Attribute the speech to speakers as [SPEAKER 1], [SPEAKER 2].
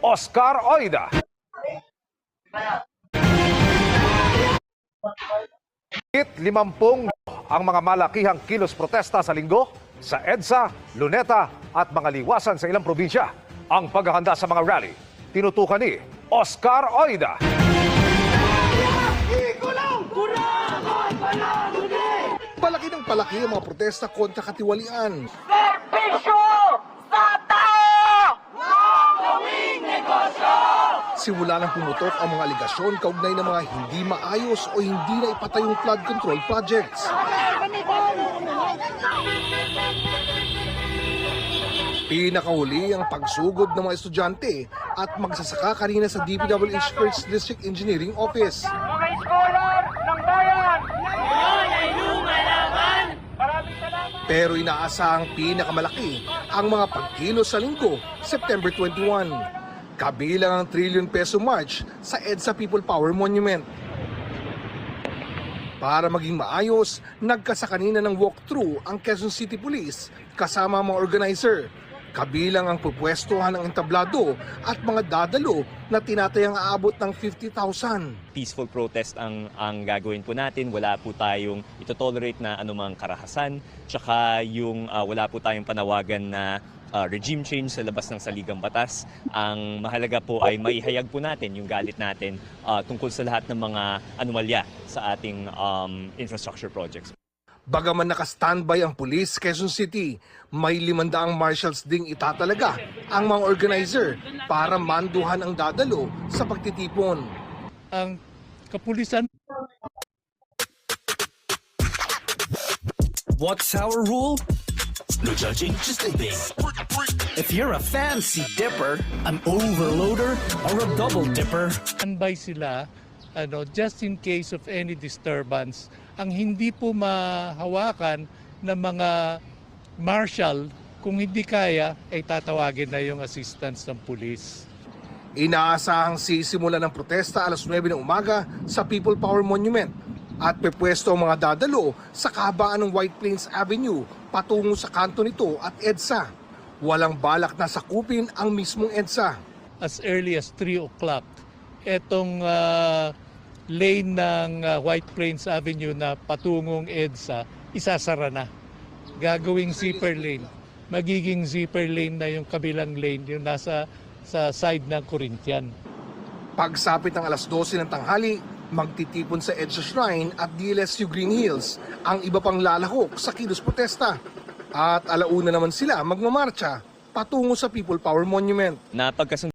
[SPEAKER 1] Oscar Oida. Higit limampung ang mga malakihang kilos protesta sa linggo sa EDSA, Luneta at mga liwasan sa ilang probinsya. Ang paghahanda sa mga rally, tinutukan ni Oscar Oida.
[SPEAKER 2] Palaki ng palaki ang mga protesta kontra katiwalian. Simula nang pumutok ang mga aligasyon kaugnay ng mga hindi maayos o hindi na ipatayong flood control projects. Pinakahuli ang pagsugod ng mga estudyante at magsasaka kanina sa DPWH First District Engineering Office.
[SPEAKER 3] Mga scholar ng bayan! Ngayon ay lumalaban!
[SPEAKER 2] Pero inaasahang pinakamalaki ang mga pagkilos sa linggo, September 21. Kabilang ang trillion peso march sa EDSA People Power Monument. Para maging maayos, nagkasa kanina ng walkthrough ang Quezon City Police kasama mga organizer. Kabilang ang pupwestuhan ng entablado at mga dadalo na tinatayang aabot ng 50,000.
[SPEAKER 4] peaceful protest ang ang gagawin po natin. Wala po tayong ito-tolerate na anumang karahasan. Tsaka yung ah, wala po tayong panawagan na ah, regime change sa labas ng saligang batas. Ang mahalaga po ay maihayag po natin yung galit natin ah, tungkol sa lahat ng mga anomalya sa ating um, infrastructure projects.
[SPEAKER 2] Bagaman naka-standby ang pulis Quezon City, may limandaang marshals ding itatalaga ang mga organizer para manduhan ang dadalo sa pagtitipon.
[SPEAKER 5] ang kapulisan
[SPEAKER 6] What's our rule? No judging, just obey. If you're a fancy dipper, an overloader, or a double dipper,
[SPEAKER 5] standby sila ano just in case of any disturbance ang hindi po mahawakan ng mga marshal kung hindi kaya ay tatawagin na yung assistance ng pulis.
[SPEAKER 2] Inaasahang sisimula ng protesta alas 9 ng umaga sa People Power Monument at pepwesto ang mga dadalo sa kahabaan ng White Plains Avenue patungo sa kanto nito at EDSA. Walang balak na sakupin ang mismong EDSA.
[SPEAKER 5] As early as 3 o'clock, etong ah, lane ng ah, White Plains Avenue na patungong EDSA, isasara na. Gagawing zipper lane. Magiging zipper lane na yung kabilang lane, yung nasa sa side ng Corinthian.
[SPEAKER 2] Pagsapit ng alas 12 ng tanghali, magtitipon sa EDSA Shrine at DLSU Green Hills ang iba pang lalahok sa kilos protesta. At alauna naman sila magmamarcha patungo sa People Power Monument.
[SPEAKER 4] Na pagkasunod